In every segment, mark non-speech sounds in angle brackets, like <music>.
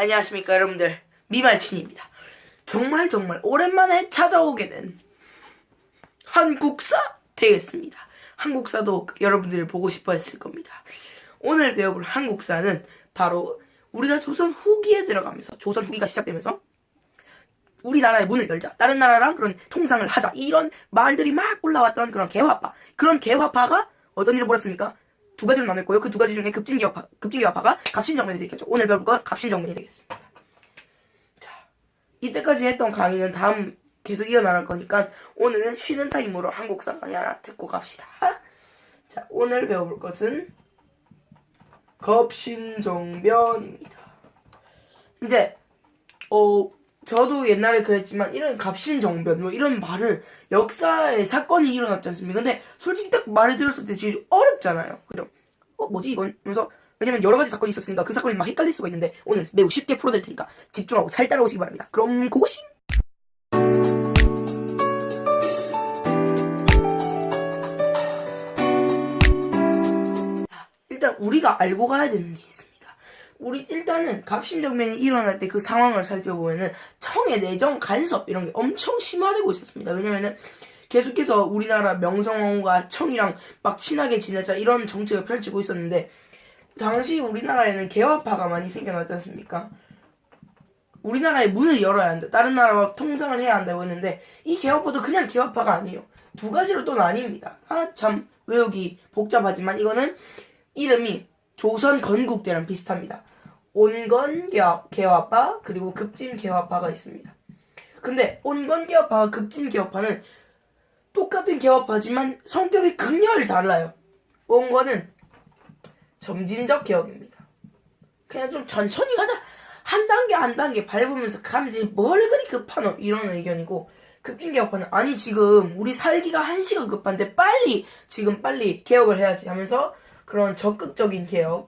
어. 안녕하십니까 여러분들 미말친입니다. 정말 정말 오랜만에 찾아오게 된 한국사 되겠습니다. 한국사도 여러분들이 보고 싶어 했을 겁니다. 오늘 배워볼 한국사는 바로 우리가 조선 후기에 들어가면서 조선 후기가 시작되면서 우리나라의 문을 열자 다른 나라랑 그런 통상을 하자 이런 말들이 막 올라왔던 그런 개화파 그런 개화파가 어떤 일을 벌였습니까? 두 가지로 나눴고요. 그 두 가지 중에 급진개화파 급진개화파가 갑신정변이 일으켰죠. 오늘 배울 건 갑신정변이 되겠습니다. 자 이때까지 했던 강의는 다음 계속 이어나갈 거니까 오늘은 쉬는 타임으로 한국사 강의 하나 듣고 갑시다. 자 오늘 배워볼 것은 갑신정변입니다. 이제 어 저도 옛날에 그랬지만 이런 갑신정변 뭐 이런 말을 역사에 사건이 일어났지 않습니까? 근데 솔직히 딱 말을 들었을 때 진짜 어렵잖아요. 그죠? 어 뭐지 이건? 그래서 왜냐면 여러 가지 사건이 있었으니까 그 사건이 막 헷갈릴 수가 있는데 오늘 매우 쉽게 풀어드릴 테니까 집중하고 잘 따라오시기 바랍니다. 그럼 고고싱! 자, 일단 우리가 알고 가야 되는 게 있습니다. 우리 일단은 갑신정변이 일어날 때 그 상황을 살펴보면은 청의 내정 간섭 이런 게 엄청 심화되고 있었습니다. 왜냐면은 계속해서 우리나라 명성황후가 청이랑 막 친하게 지내자 이런 정책을 펼치고 있었는데 당시 우리나라에는 개화파가 많이 생겨났지 않습니까? 우리나라의 문을 열어야 한다. 다른 나라와 통상을 해야 한다고 했는데 이 개화파도 그냥 개화파가 아니에요. 두 가지로 또 나뉩니다. 아 참 외우기 복잡하지만 이거는 이름이 조선 건국대랑 비슷합니다. 온건 개화, 개화파 그리고 급진 개화파가 있습니다. 근데 온건 개화파와 급진 개화파는 똑같은 개화파지만 성격이 극렬히 달라요. 온건은 점진적 개혁입니다. 그냥 좀 천천히 가자. 한 단계 한 단계 밟으면서 되지 뭘 그리 급하노 이런 의견이고 급진 개혁파는 아니 지금 우리 살기가 한시간 급한데 빨리 지금 빨리 개혁을 해야지 하면서 그런 적극적인 개혁을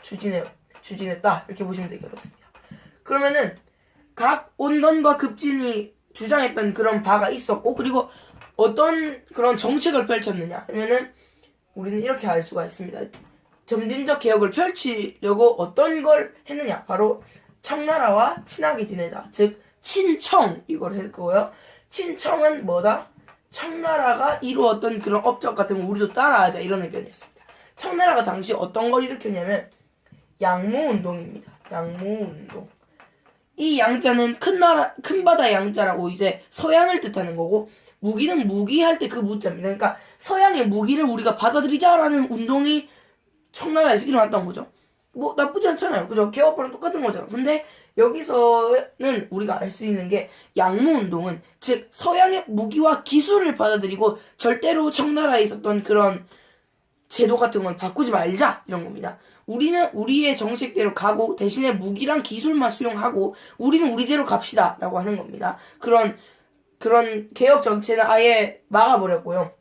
추진해 추진했다 이렇게 보시면 되겠습니다. 그러면은 각 온건과 급진이 주장했던 그런 바가 있었고 그리고 어떤 그런 정책을 펼쳤느냐 하면은 우리는 이렇게 알 수가 있습니다. 점진적 개혁을 펼치려고 어떤 걸 했느냐 바로 청나라와 친하게 지내자 즉 친청 이걸 했고요. 친청은 뭐다? 청나라가 이루었던 그런 업적 같은 거 우리도 따라하자 이런 의견이었습니다. 청나라가 당시 어떤 걸 일으켰냐면 양무운동입니다. 양무운동. 이 양자는 큰 나라, 큰 바다 양자라고 이제 서양을 뜻하는 거고, 무기는 무기할 때 그 무자입니다. 그러니까 서양의 무기를 우리가 받아들이자라는 운동이 청나라에서 일어났던 거죠. 뭐 나쁘지 않잖아요. 그죠? 개업파랑 똑같은 거잖아. 근데 여기서는 우리가 알 수 있는 게 양무운동은 즉 서양의 무기와 기술을 받아들이고 절대로 청나라에 있었던 그런 제도 같은 건 바꾸지 말자 이런 겁니다. 우리는 우리의 정책대로 가고 대신에 무기랑 기술만 수용하고 우리는 우리대로 갑시다라고 하는 겁니다. 그런 그런 개혁 정체는 아예 막아버렸고요.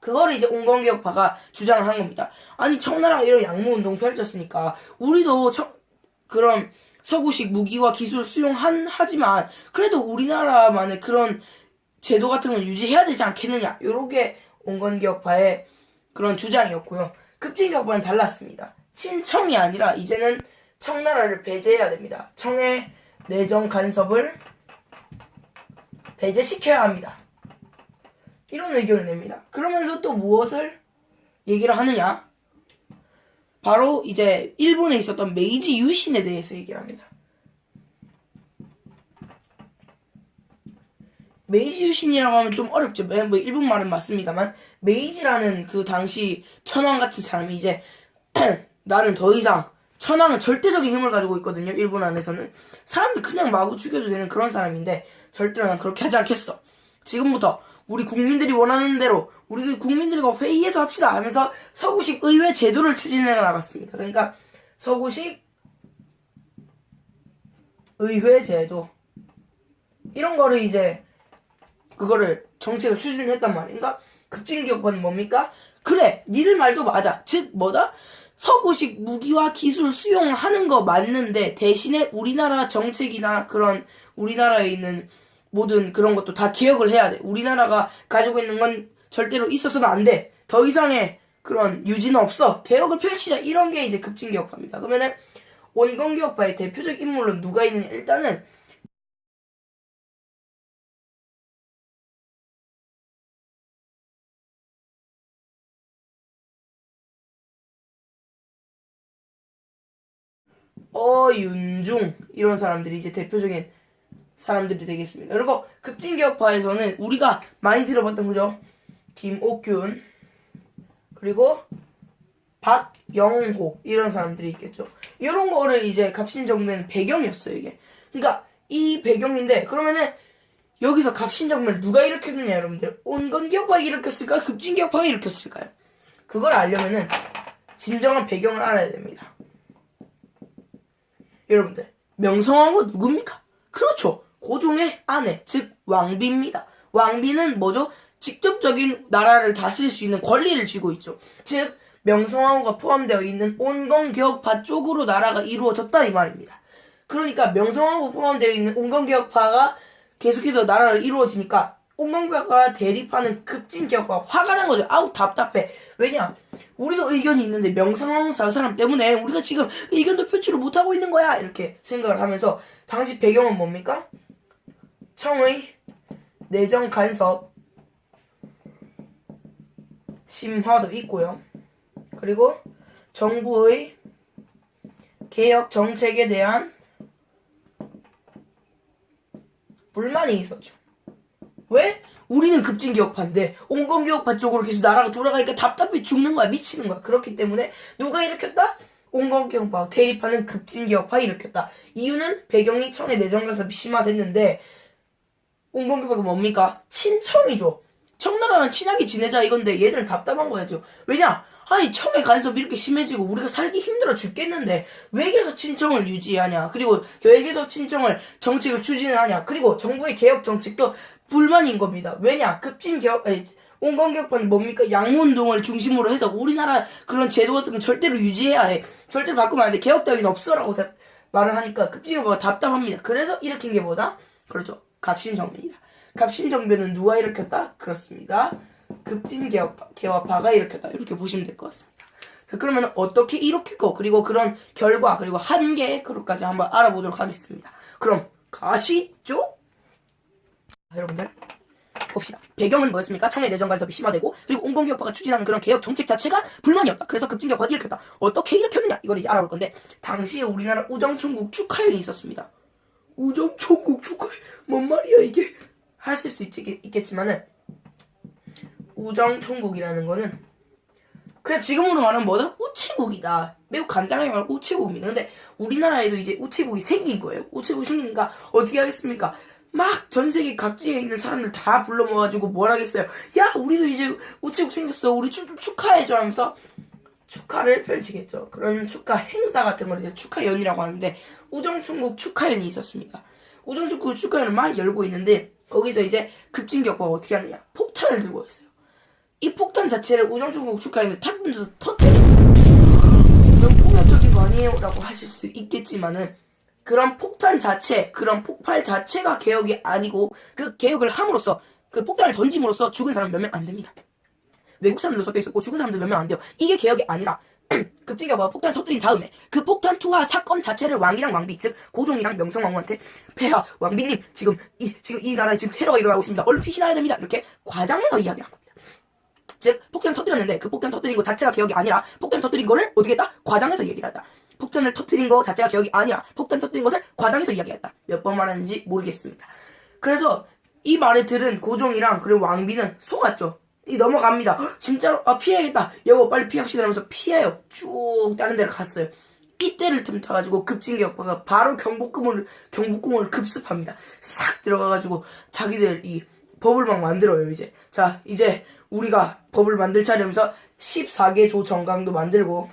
그거를 이제 온건개혁파가 주장을 한 겁니다. 아니 청나라가 이런 양무운동 펼쳤으니까 우리도 청- 그런 서구식 무기와 기술 수용한 하지만 그래도 우리나라만의 그런 제도 같은 건 유지해야 되지 않겠느냐 요렇게 온건개혁파의 그런 주장이었고요. 급진개혁파는 달랐습니다. 친청이 아니라 이제는 청나라를 배제해야 됩니다. 청의 내정 간섭을 배제시켜야 합니다. 이런 의견을 냅니다. 그러면서 또 무엇을 얘기를 하느냐? 바로 이제 일본에 있었던 메이지 유신에 대해서 얘기를 합니다. 메이지 유신이라고 하면 좀 어렵죠. 뭐 일본 말은 맞습니다만 메이지라는 그 당시 천황 같은 사람이 이제 <clears throat> 나는 더 이상 천황은 절대적인 힘을 가지고 있거든요. 일본 안에서는 사람들 그냥 마구 죽여도 되는 그런 사람인데 절대로 난 그렇게 하지 않겠어. 지금부터 우리 국민들이 원하는 대로 우리 국민들과 회의해서 합시다 하면서 서구식 의회 제도를 추진해 나갔습니다. 그러니까 서구식 의회 제도 이런 거를 이제 그거를 정책을 추진했단 말이야. 그러니까 급진기업은 뭡니까? 그래, 니들 말도 맞아. 즉 뭐다? 서구식 무기와 기술 수용하는 거 맞는데 대신에 우리나라 정책이나 그런 우리나라에 있는 모든 그런 것도 다 개혁을 해야 돼. 우리나라가 가지고 있는 건 절대로 있어서는 안 돼. 더 이상의 그런 유지는 없어. 개혁을 펼치자. 이런 게 이제 급진개혁파입니다. 그러면은 원건개혁파의 대표적 인물로 누가 있느냐? 일단은 어윤중 이런 사람들이 이제 대표적인 사람들이 되겠습니다. 그리고 급진개혁파에서는 우리가 많이 들어봤던 거죠. 김옥균 그리고 박영호 이런 사람들이 있겠죠. 이런 거를 이제 갑신정변 배경이었어요 이게. 그러니까 이 배경인데 그러면은 여기서 갑신정변을 누가 일으켰느냐 여러분들 온건기업파가 일으켰을까 급진기업파가 일으켰을까요? 그걸 알려면은 진정한 배경을 알아야 됩니다. 여러분들 명성황후 누굽니까? 그렇죠. 고종의 아내 즉 왕비입니다. 왕비는 뭐죠? 직접적인 나라를 다스릴 수 있는 권리를 쥐고 있죠. 즉 명성황후가 포함되어 있는 온건개혁파 쪽으로 나라가 이루어졌다 이 말입니다. 그러니까 명성황후 포함되어 있는 온건개혁파가 계속해서 나라를 이루어지니까 온건개혁파가 대립하는 급진개혁파가 화가 난 거죠. 아우 답답해. 왜냐? 우리도 의견이 있는데 명성황후 사람 때문에 우리가 지금 의견도 표출을 못하고 있는 거야 이렇게 생각을 하면서 당시 배경은 뭡니까? 청의 내정 간섭 심화도 있고요. 그리고 정부의 개혁 정책에 대한 불만이 있었죠. 왜? 우리는 급진 개혁파인데 온건 개혁파 쪽으로 계속 나라가 돌아가니까 답답해 죽는 거야 미치는 거야 그렇기 때문에 누가 일으켰다? 온건 개혁파 대립하는 급진 개혁파 일으켰다 이유는 배경이 청의 내정간섭이 심화됐는데 온건개혁파가 뭡니까? 친청이죠. 청나라랑 친하게 지내자 이건데 얘들은 답답한 거야죠. 왜냐? 아니 청의 간섭이 이렇게 심해지고 우리가 살기 힘들어 죽겠는데 왜 계속 친청을 유지하냐? 그리고 왜 계속 친청을 정책을 추진을 하냐? 그리고 정부의 개혁 정책도 불만인 겁니다. 왜냐? 급진 개혁 온건개혁파는 뭡니까? 양문동을 중심으로 해서 우리나라 그런 제도 같은 건 절대로 유지해야 해. 절대로 바꾸면 안 돼. 개혁 따위는 없어라고 다- 말을 하니까 급진 개혁파가 답답합니다. 그래서 일으킨 게 뭐다? 그렇죠 갑신정변이다 갑신정변은 누가 일으켰다 그렇습니다 급진개혁파 개혁파가 일으켰다 이렇게 보시면 될 것 같습니다 자 그러면 어떻게 일으켰고 그리고 그런 결과 그리고 한계 그것까지 한번 알아보도록 하겠습니다 그럼 가시죠 자, 여러분들 봅시다. 배경은 뭐였습니까? 청의 내정 간섭이 심화되고 그리고 온건개혁파가 추진하는 그런 개혁 정책 자체가 불만이었다. 그래서 급진개혁파가 일으켰다. 어떻게 일으켰느냐? 이걸 이제 알아볼 건데 당시에 우리나라 우정총국 축하연이 있었습니다. 우정총국 축하연 뭔 말이야 이게? 하실 수 있, 있겠지만은 우정총국이라는 거는 그냥 지금으로 말하면 뭐다? 우체국이다. 매우 간단하게 말하면 우체국입니다. 근데 우리나라에도 이제 우체국이 생긴 거예요. 우체국이 생기니까 어떻게 하겠습니까? 막 전 세계 각지에 있는 사람들 다 불러 모아가지고 뭘 하겠어요? 야, 우리도 이제 우체국 생겼어. 우리 축, 축하해줘 하면서 축하를 펼치겠죠. 그런 축하 행사 같은 걸 이제 축하연이라고 하는데 우정총국 축하연이 있었습니다. 우정총국 축하연을 막 열고 있는데 거기서 이제 급진격파가 어떻게 하느냐? 폭탄을 들고 있어요. 이 폭탄 자체를 우정총국 축하연을 탁 던져서 터뜨립니다. 너무 폭력적인 거 아니에요? 라고 하실 수 있겠지만은 그런 폭탄 자체, 그런 폭발 자체가 개혁이 아니고 그 개혁을 함으로써 그 폭탄을 던짐으로써 죽은 사람 몇 명 안 됩니다. 외국 사람들도 섞여 있었고 죽은 사람들 몇 명 안 돼요. 이게 개혁이 아니라 급진기가 뭐 폭탄을 터뜨린 다음에 그 폭탄 투하 사건 자체를 왕이랑 왕비 즉 고종이랑 명성왕후한테 폐하 왕비님 지금 이 지금 이 나라에 지금 테러가 일어나고 있습니다. 얼른 피신해야 됩니다. 이렇게 과장해서 이야기한 겁니다. 즉 폭탄을 터뜨렸는데 그 폭탄 터뜨린 거 자체가 기억이 아니라 폭탄 터뜨린 거를 어떻게 했다? 과장해서 얘기를 했다. 폭탄을 터뜨린 거 자체가 기억이 아니라 폭탄 터뜨린 것을 과장해서 이야기했다. 몇 번 말하는지 모르겠습니다. 그래서 이 말을 들은 고종이랑 그리고 왕비는 속았죠. 이 넘어갑니다. 헉, 진짜로 아 피해야겠다. 여보 빨리 피합시다 하면서 피해요. 쭉 다른 데를 갔어요. 이때를 틈타가지고 급진기 오빠가 바로 경복궁을 경복궁을 급습합니다. 싹 들어가가지고 자기들 이 법을 막 만들어요 이제. 자 이제 우리가 법을 만들 차례면서 14개 조 정강도 만들고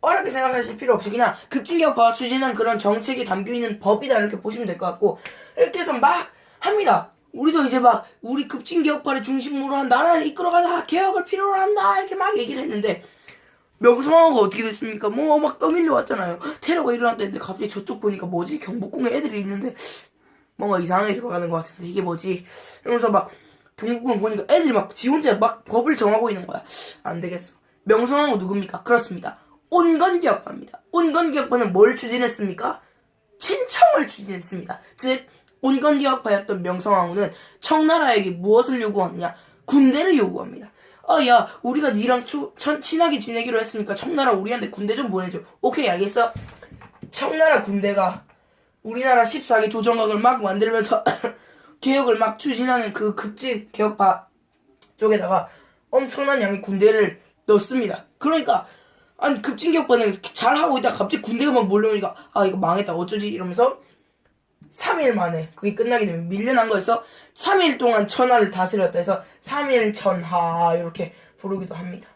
어렵게 생각하실 필요 없이 그냥 급진개혁파가 추진한 그런 정책이 담겨 있는 법이다 이렇게 보시면 될 것 같고 이렇게 해서 막 합니다. 우리도 이제 막 우리 급진 개혁파를 중심으로 한 나라를 이끌어가다 개혁을 필요로 한다 이렇게 막 얘기를 했는데 명성황후가 어떻게 됐습니까? 뭐 막 떠밀려 왔잖아요. 테러가 일어났다는데 갑자기 저쪽 보니까 뭐지? 경복궁에 애들이 있는데 뭔가 이상하게 들어가는 것 같은데 이게 뭐지? 이러면서 막 동국을 보니까 애들이 막 지 혼자 막 법을 정하고 있는 거야. 안 되겠어. 명성황후 누굽니까? 그렇습니다. 온건기역파입니다. 온건기역파는 뭘 추진했습니까? 친청을 추진했습니다. 즉 온건기역파였던 명성황후는 청나라에게 무엇을 요구하느냐? 군대를 요구합니다. 아, 야, 우리가 니랑 초, 천, 친하게 지내기로 했으니까 청나라 우리한테 군대 좀 보내줘. 오케이, 알겠어. 청나라 군대가 우리나라 14개 조정각을 막 만들면서 <coughs> 개혁을 막 추진하는 그 급진 개혁파 쪽에다가 엄청난 양의 군대를 넣습니다. 그러니까 아니 급진 개혁파는 잘 하고 있다가 갑자기 군대가 막 몰려오니까 아 이거 망했다 어쩌지 이러면서 3일 만에 그게 끝나게 되면 밀려난 거에서 3일 동안 천하를 다스렸다 해서 3일 천하 이렇게 부르기도 합니다.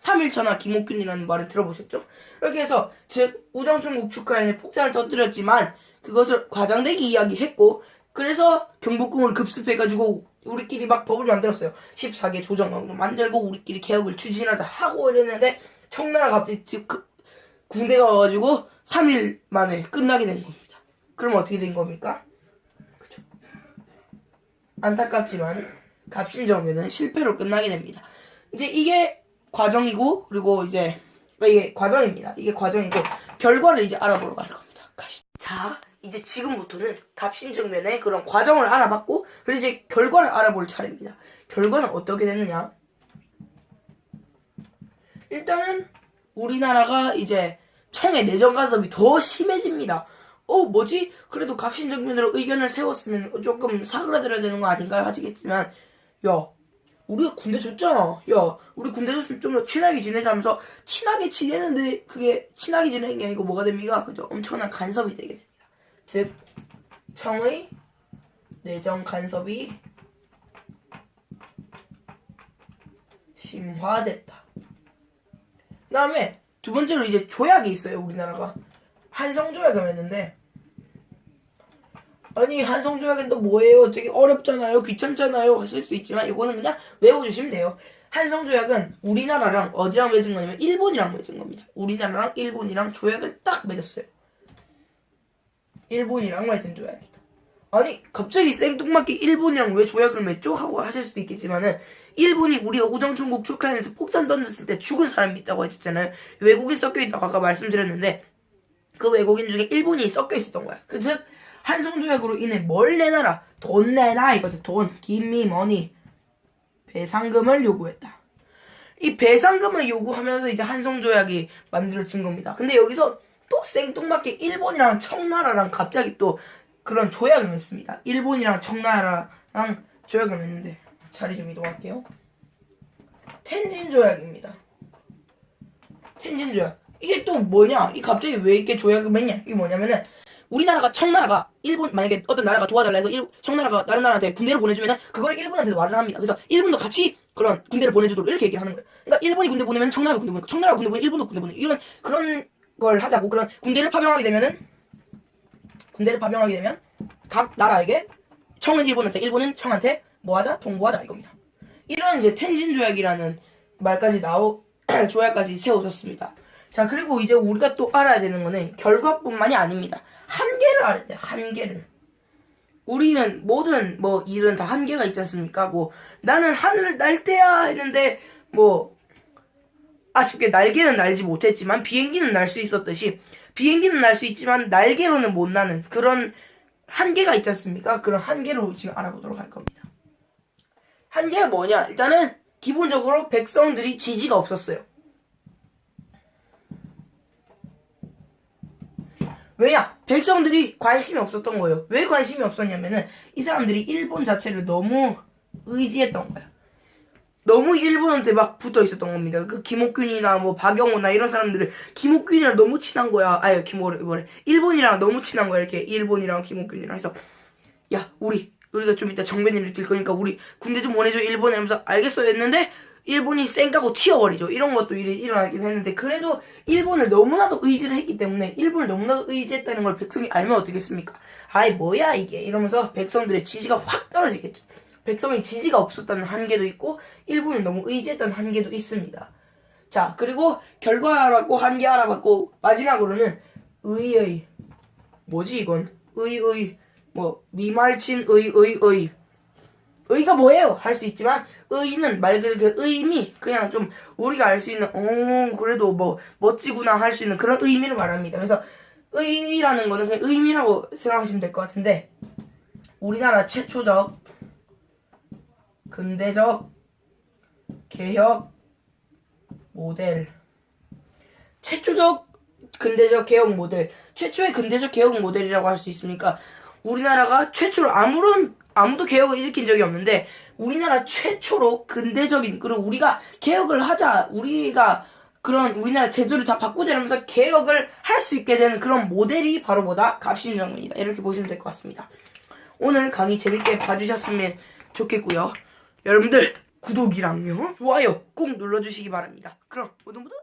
3일 천하 김옥균이라는 말을 들어보셨죠? 이렇게 해서 즉 우정충국 축하에는 폭탄을 터뜨렸지만 그것을 과장되게 이야기했고 그래서 경복궁을 급습해가지고 우리끼리 막 법을 만들었어요. 14개 조정강도 만들고 우리끼리 개혁을 추진하자 하고 이랬는데 청나라가 갑자기 즉 그- 군대가 와가지고 3일 만에 끝나게 된 겁니다. 그럼 어떻게 된 겁니까? 그쵸. 안타깝지만 갑신정변은 실패로 끝나게 됩니다. 이제 이게 과정이고 그리고 이제 이게 과정입니다. 이게 과정이고 결과를 이제 알아보러 갈 겁니다. 가시. 자, 이제 지금부터는 갑신정변의 그런 과정을 알아봤고 그리고 이제 결과를 알아볼 차례입니다. 결과는 어떻게 됐느냐? 일단은 우리나라가 이제 청의 내정 간섭이 더 심해집니다. 어 뭐지? 그래도 갑신정변으로 의견을 세웠으면 조금 사그라들어야 되는 거 아닌가 하시겠지만 야 우리가 군대 줬잖아. 야 우리 군대 줬으면 좀 더 친하게 지내자면서 친하게 지내는데 그게 친하게 지내는 게 아니고 뭐가 됩니까? 그죠? 엄청난 간섭이 되게 됩니다. 즉 청의 내정 간섭이 심화됐다. 그 다음에 두 번째로 이제 조약이 있어요 우리나라가 한성 조약을 했는데 아니 한성 조약은 또 뭐예요? 되게 어렵잖아요, 귀찮잖아요 하실 수 있지만 이거는 그냥 외워주시면 돼요. 한성 조약은 우리나라랑 어디랑 맺은 거냐면 일본이랑 맺은 겁니다. 우리나라랑 일본이랑 조약을 딱 맺었어요. 일본이랑 맺은 조약이다. 아니 갑자기 생뚱맞게 일본이랑 왜 조약을 맺죠? 하고 하실 수도 있겠지만은 일본이 우리가 우정충국 축하해서 폭탄 던졌을 때 죽은 사람이 있다고 했잖아요. 외국인 섞여 있다고 아까 말씀드렸는데 그 외국인 중에 일본이 섞여 있었던 거야. 그 즉 한성조약으로 인해 뭘 내놔라 돈 내놔 이거지 돈 me money 배상금을 요구했다. 이 배상금을 요구하면서 이제 한성조약이 만들어진 겁니다. 근데 여기서 또 생뚱맞게 일본이랑 청나라랑 갑자기 또 그런 조약을 맺습니다. 일본이랑 청나라랑 조약을 맺는데 자리 좀 이동할게요. 텐진 조약입니다. 텐진 조약. 이게 또 뭐냐? 이 갑자기 왜 이렇게 조약을 맺냐? 이게 뭐냐면은 우리나라가 청나라가 일본 만약에 어떤 나라가 도와달라 해서 일, 청나라가 다른 나라한테 군대를 보내주면은 그걸 일본한테도 말을 합니다. 그래서 일본도 같이 그런 군대를 보내주도록 이렇게 얘기를 하는 거예요. 그러니까 일본이 군대 보내면 청나라가 군대 보내고 청나라가 군대 보내면 일본도 군대 보내고 이런 그런 걸 하자고 그런 군대를 파병하게 되면은 군대를 파병하게 되면 각 나라에게 청은 일본한테 일본은 청한테 뭐하자 통보하자 이겁니다. 이런 이제 텐진 조약이라는 말까지 나오 <clears throat> 조약까지 세워졌습니다. 자 그리고 이제 우리가 또 알아야 되는 거는 결과뿐만이 아닙니다. 한계를 알아야 돼. 한계를. 우리는 모든 뭐 일은 다 한계가 있지 않습니까? 뭐 나는 하늘을 날 때야 했는데 뭐 아쉽게 날개는 날지 못했지만 비행기는 날 수 있었듯이 비행기는 날 수 있지만 날개로는 못 나는 그런 한계가 있지 않습니까? 그런 한계로 지금 알아보도록 할 겁니다. 한계가 뭐냐? 일단은 기본적으로 백성들이 지지가 없었어요. 왜냐? 백성들이 관심이 없었던 거예요. 왜 관심이 없었냐면은 이 사람들이 일본 자체를 너무 의지했던 거야. 너무 일본한테 막 붙어 있었던 겁니다. 그 김옥균이나 뭐 박영호나 이런 사람들은 김옥균이랑 너무 친한 거야. 아유 김호래 뭐래 일본이랑 너무 친한 거야. 이렇게 일본이랑 김옥균이랑 해서 야 우리 우리가 좀 이따 정변이를 뛸 거니까 우리 군대 좀 보내줘 일본에 하면서 알겠어 했는데 일본이 쌩까고 튀어버리죠. 이런 것도 일, 일어나긴 했는데 그래도 일본을 너무나도 의지를 했기 때문에 일본을 너무나도 의지했다는 걸 백성이 알면 어떻겠습니까? 아이 뭐야 이게 이러면서 백성들의 지지가 확 떨어지겠죠. 백성의 지지가 없었다는 한계도 있고 일본을 너무 의지했다는 한계도 있습니다. 자 그리고 결과 알아봤고 한계 알아봤고 마지막으로는 의의 뭐지 이건 의의 뭐 미말친 의의의 의가 뭐예요? 할 수 있지만 의는 말 그대로 그 의미 그냥 좀 우리가 알 수 있는 어 그래도 뭐 멋지구나 할 수 있는 그런 의미를 말합니다. 그래서 의미라는 거는 그냥 의미라고 생각하시면 될 것 같은데 우리나라 최초적 근대적 개혁 모델 최초적 근대적 개혁 모델 최초의 근대적 개혁 모델이라고 할 수 있습니까? 우리나라가 최초로 아무런 아무도 개혁을 일으킨 적이 없는데 우리나라 최초로 근대적인 그리고 우리가 개혁을 하자 우리가 그런 우리나라 제도를 다 바꾸자 이러면서 개혁을 할 수 있게 되는 그런 모델이 바로 뭐다? 갑신정문이다 이렇게 보시면 될 것 같습니다. 오늘 강의 재밌게 봐주셨으면 좋겠고요. 여러분들 구독이랑요 좋아요 꾹 눌러주시기 바랍니다. 그럼 모두 모두